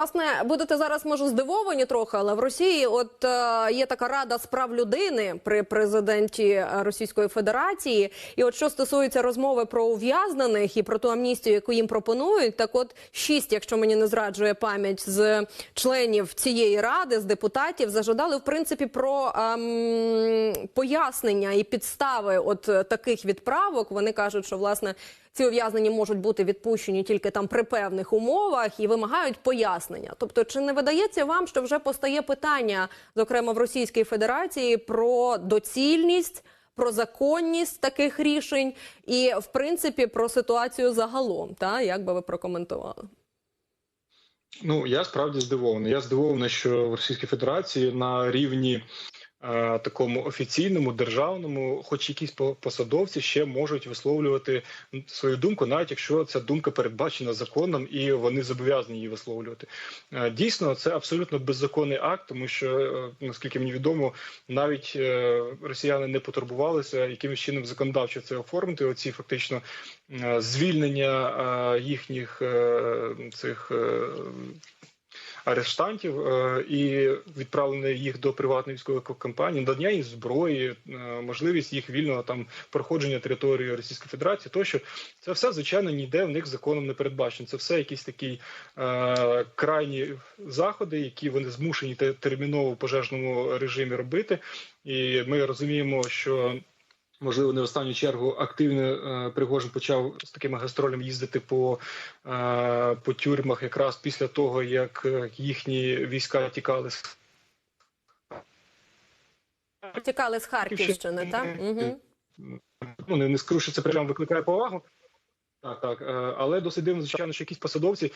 Власне, будете зараз може здивовані трохи, але в Росії от е, є така рада з прав людини при президенті е, Російської Федерації. І от що стосується розмови про ув'язнених і про ту амністію, яку їм пропонують, так от шість, якщо мені не зраджує пам'ять з членів цієї ради, з депутатів, зажадали в принципі про ем, пояснення і підстави от е, таких відправок. Вони кажуть, що власне. Ці ув'язнені можуть бути відпущені тільки там при певних умовах і вимагають пояснення. Тобто, чи не видається вам, що вже постає питання, зокрема в Російській Федерації, про доцільність, про законність таких рішень і, в принципі, про ситуацію загалом? Та як би ви прокоментували? Ну я справді здивований. Я здивований, що в Російській Федерації на рівні такому офіційному державному, хоч якісь по- посадовці ще можуть висловлювати свою думку, навіть якщо ця думка передбачена законом і вони зобов'язані її висловлювати. Е, дійсно, це абсолютно беззаконний акт, тому що е, наскільки мені відомо, навіть е, росіяни не потурбувалися якимось чином законодавчо це оформити. Оці фактично е, звільнення е, їхніх е, цих. Арештантів е, і відправлення їх до приватної військової компанії, надання їм зброї, е, можливість їх вільного там проходження території Російської Федерації, тощо це все звичайно ніде в них законом не передбачено. Це все якісь такі е, крайні заходи, які вони змушені те- терміново пожежному режимі робити. І ми розуміємо, що Можливо, не в останню чергу активно е, Пригожин почав з такими гастролями їздити по, е, по тюрмах якраз після того, як е, їхні війська тікали з Тікали з Харківщини, так? Угу. ну не, не скажу, що це прямо викликає повагу. Так, так, але досить дивно, звичайно, що якісь посадовці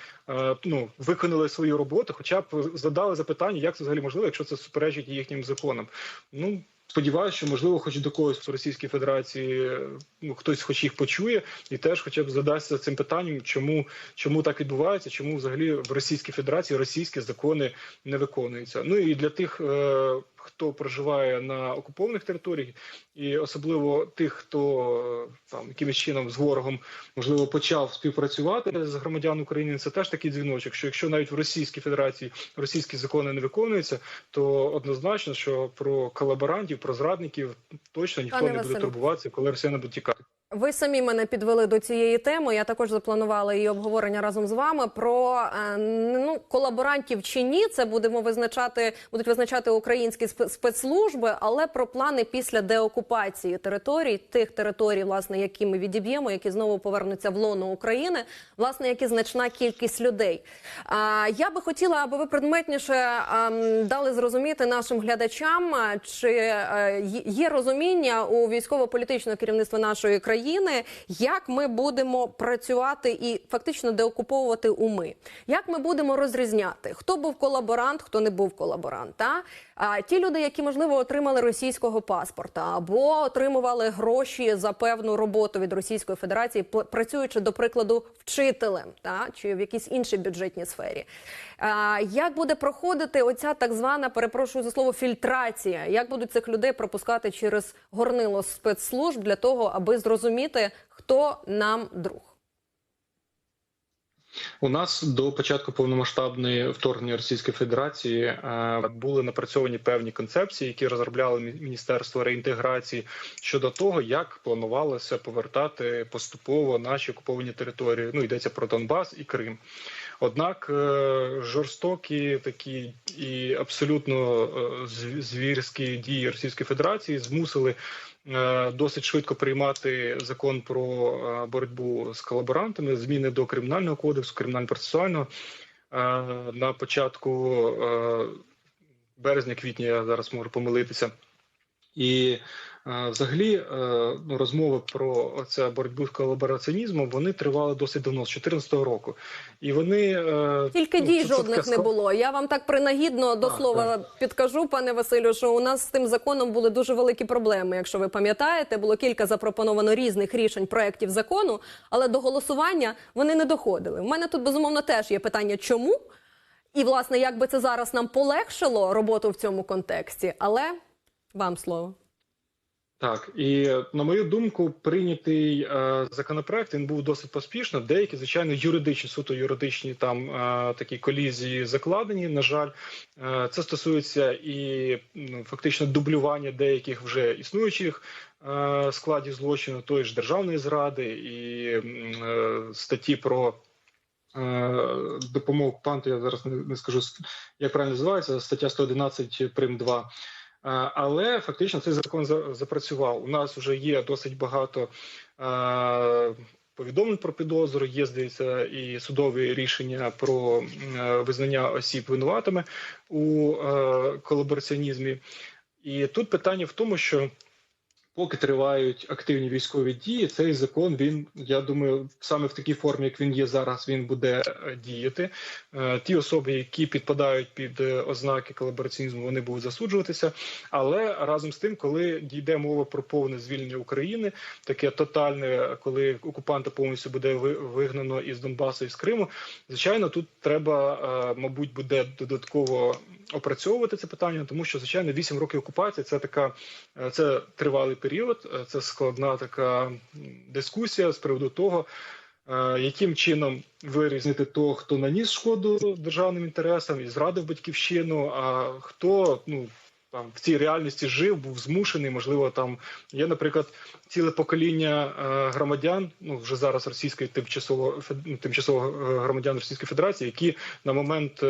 ну виконали свою роботу, хоча б задали запитання, як це взагалі можливо, якщо це суперечить їхнім законам. Ну сподіваюся, що можливо, хоч до когось в Російській Федерації ну хтось, хоч їх почує, і теж, хоча б задасться цим питанням, чому чому так відбувається, чому взагалі в Російській Федерації російські закони не виконуються. Ну і для тих. Е, Хто проживає на окупованих територіях, і особливо тих, хто е, там якимось чином з ворогом можливо почав співпрацювати з громадян України, це теж такий дзвіночок. Що якщо навіть в Російській Федерації російські закони не виконуються, то однозначно, що про колаборантів, про зрадників точно ніхто Пане не буде Василь. турбуватися, коли росіяни будуть тікати. Ви самі мене підвели до цієї теми. Я також запланувала її обговорення разом з вами. Про е, ну колаборантів чи ні, це будемо визначати, будуть визначати українські спецслужби, але про плани після деокупації територій, тих територій, власне, які ми відіб'ємо, які знову повернуться в лоно України, власне, як і значна кількість людей. Я би хотіла, аби ви предметніше ем, дали зрозуміти нашим глядачам, чи е, є розуміння у військово-політичного керівництва нашої країни, як ми будемо працювати і фактично деокуповувати уми, як ми будемо розрізняти, хто був колаборант, хто не був колаборант. Та? А ті люди, які можливо отримали російського паспорта або отримували гроші за певну роботу від Російської Федерації, працюючи до прикладу вчителем, та чи в якійсь іншій бюджетній сфері. А, як буде проходити оця так звана, перепрошую за слово, фільтрація? Як будуть цих людей пропускати через горнило спецслужб для того, аби зрозуміти, хто нам друг? У нас до початку повномасштабної вторгнення Російської Федерації е, були напрацьовані певні концепції, які розробляли Міністерство реінтеграції щодо того, як планувалося повертати поступово наші окуповані території. Ну йдеться про Донбас і Крим. Однак е, жорстокі такі і абсолютно е, звірські дії Російської Федерації змусили досить швидко приймати закон про е, боротьбу з колаборантами, зміни до кримінального кодексу, кримінально-процесуального Е, на початку е, березня-квітня я зараз можу помилитися. І е, взагалі е, ну, розмови про це боротьбу з колабораціонізмом вони тривали досить давно, з 2014 року. І вони е, Тільки ну, дій жодних така не було. Я вам так принагідно до Так, слова підкажу, пане Василю, що у нас з тим законом були дуже великі проблеми. Якщо ви пам'ятаєте, було кілька запропоновано різних рішень проєктів закону, але до голосування вони не доходили. У мене тут безумовно теж є питання, чому і власне як би це зараз нам полегшило роботу в цьому контексті, але вам слово. Так, і на мою думку, прийнятий е, законопроект він був досить поспішно. Деякі, звичайно, юридичні, суто юридичні там е, такі колізії закладені. На жаль, е, це стосується і фактично дублювання деяких вже існуючих е, складів злочину, тої ж державної зради і е, статті про. е, Допомогу окупанту, я зараз не, не скажу як правильно називається стаття 111 прим 2. Але фактично цей закон запрацював. У нас вже є досить багато повідомлень про підозру. Є здається і судові рішення про е, визнання осіб винуватими у е, колабораціонізмі. І тут питання в тому, що поки тривають активні військові дії, цей закон він я думаю, саме в такій формі, як він є зараз, він буде е, діяти. Е, Ті особи, які підпадають під е, ознаки колабораціонізму, вони будуть засуджуватися. Але разом з тим, коли дійде мова про повне звільнення України, таке тотальне, коли окупанта повністю буде вигнано із Донбасу і з Криму, звичайно, тут треба, мабуть, буде додатково опрацьовувати це питання, тому що звичайно 8 років окупації це така це тривалий період, е, це складна така дискусія з приводу того. е, Яким чином вирізнити того, хто наніс шкоду державним інтересам і зрадив батьківщину, а хто ну там в цій реальності жив, був змушений, можливо, там є, наприклад, ціле покоління е, громадян, ну вже зараз російської тимчасово ну, тимчасово громадян Російської Федерації, які на момент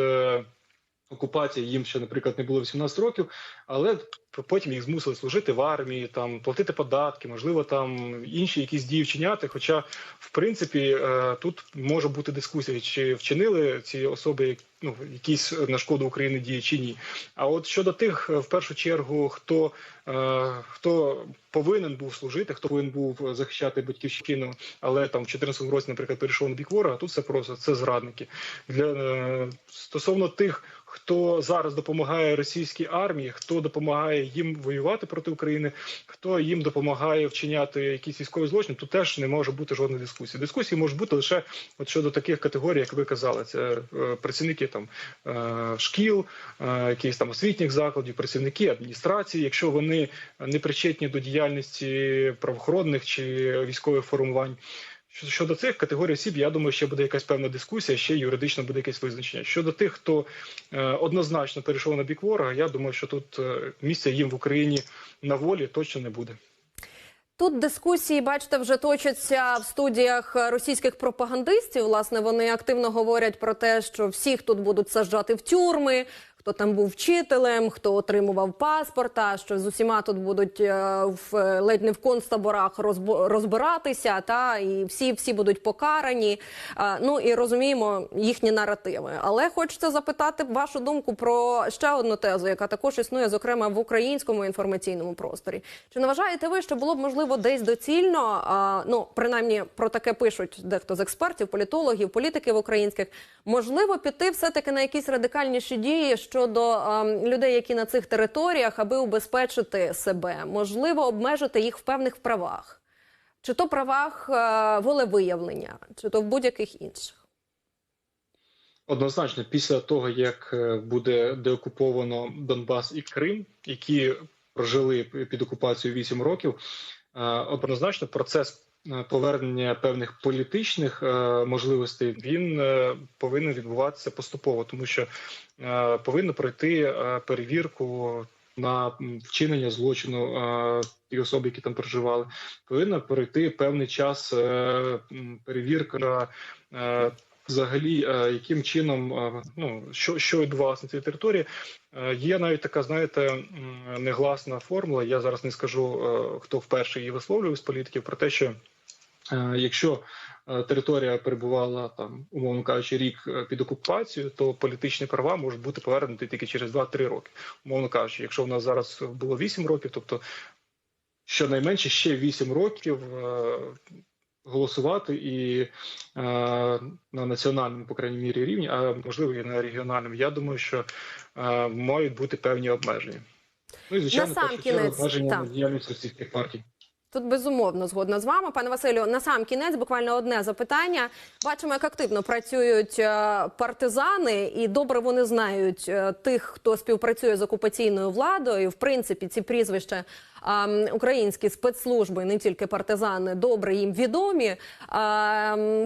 окупації їм ще, наприклад, не було 18 років, але потім їх змусили служити в армії, там платити податки, можливо, там інші якісь дії вчиняти. Хоча, в принципі, е, тут може бути дискусія, чи вчинили ці особи ну, якісь на шкоду України дії чи ні. А от щодо тих, е, в першу чергу, хто, е, хто повинен був служити, хто повинен був захищати батьківщину, але там в 14 році, наприклад, перейшов на бік ворога, тут все просто це зрадники. Для стосовно тих, хто зараз допомагає російській армії, хто допомагає їм воювати проти України, хто їм допомагає вчиняти якісь військові злочини, тут теж не може бути жодної дискусії. Дискусії можуть бути лише от щодо таких категорій, як ви казали, це е, працівники там е, шкіл, е, якихось там освітніх закладів, працівники адміністрації, якщо вони не причетні до діяльності правоохоронних чи військових формувань. Щодо- цих категорій осіб, я думаю, ще буде якась певна дискусія, ще юридично буде якесь визначення. Щодо тих, хто е, однозначно перейшов на бік ворога, я думаю, що тут е, місця їм в Україні на волі точно не буде. Тут дискусії, бачите, вже точаться в студіях російських пропагандистів. Власне, вони активно говорять про те, що всіх тут будуть саджати в тюрми. Хто там був вчителем, хто отримував паспорта, що з усіма тут будуть е, в ледь не в концтаборах розбиратися, та і всі всі будуть покарані. Ну і розуміємо їхні наративи. Але хочеться запитати вашу думку про ще одну тезу, яка також існує, зокрема в українському інформаційному просторі. Чи не вважаєте ви, що було б можливо десь доцільно? Ну принаймні про таке пишуть дехто з експертів, політологів, політиків українських. Можливо, піти все таки на якісь радикальніші дії щодо ем, людей, які на цих територіях, аби убезпечити себе, можливо, обмежити їх в певних правах, чи то правах е, волевиявлення, чи то в будь-яких інших. Однозначно, після того як е, буде деокуповано Донбас і Крим, які прожили під окупацією 8 років, е, однозначно процес повернення певних політичних е, можливостей він е, повинен відбуватися поступово, тому що е, повинно пройти е, перевірку. На вчинення злочину е, ті особи, які там проживали, повинна пройти певний час е, перевірка е, взагалі, е, яким чином е, ну що, що відбувалося на цій території. Е, Є навіть така, знаєте, негласна формула. Я зараз не скажу, е, хто вперше її висловлював з політиків, про те, що е, якщо е, територія перебувала там, умовно кажучи, рік е, під окупацією, то політичні права можуть бути повернуті тільки через 2-3 роки. Умовно кажучи, якщо в нас зараз було 8 років, тобто щонайменше ще 8 років. е, Голосувати і е, на національному, по крайній мірі, рівні, а можливо і на регіональному. Я думаю, що е, мають бути певні обмеження. Ну і звичайно, обмеження діяльність російських партій. Тут безумовно згодна з вами, пане Василю. На сам кінець буквально одне запитання. Бачимо, як активно працюють е, партизани, і добре вони знають е, тих, хто співпрацює з окупаційною владою. В принципі, ці прізвища українські спецслужби, не тільки партизани, добре їм відомі.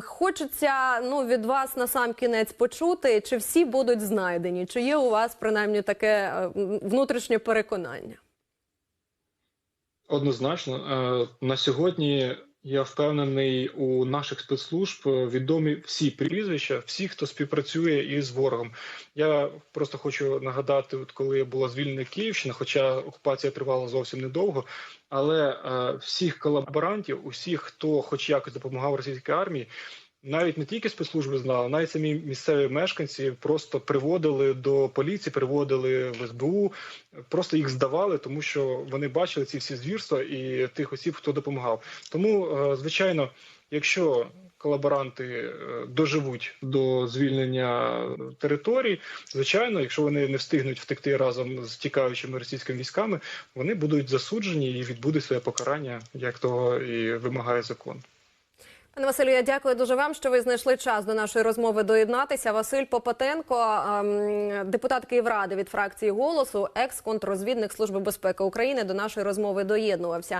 Хочеться ну від вас на сам кінець почути, чи всі будуть знайдені, чи є у вас принаймні таке е, внутрішнє переконання. Однозначно, Е, на сьогодні я впевнений, у наших спецслужб е, відомі всі прізвища, всі, хто співпрацює із ворогом. Я просто хочу нагадати, от коли була звільнена Київщина, хоча окупація тривала зовсім недовго, але е, всіх колаборантів, усіх, хто хоч якось допомагав російській армії. Навіть не тільки спецслужби знали, навіть самі місцеві мешканці просто приводили до поліції, приводили в СБУ, просто їх здавали, тому що вони бачили ці всі звірства і тих осіб, хто допомагав. Тому, е, звичайно, якщо колаборанти е, доживуть до звільнення територій, звичайно, якщо вони не встигнуть втекти разом з тікаючими російськими військами, вони будуть засуджені і відбудуть своє покарання, як того і вимагає закон. Пане Василю, я дякую дуже вам, що ви знайшли час до нашої розмови доєднатися. Василь Попатенко, ем, депутат Київради від фракції голосу, екс-контррозвідник Служби безпеки України, до нашої розмови доєднувався.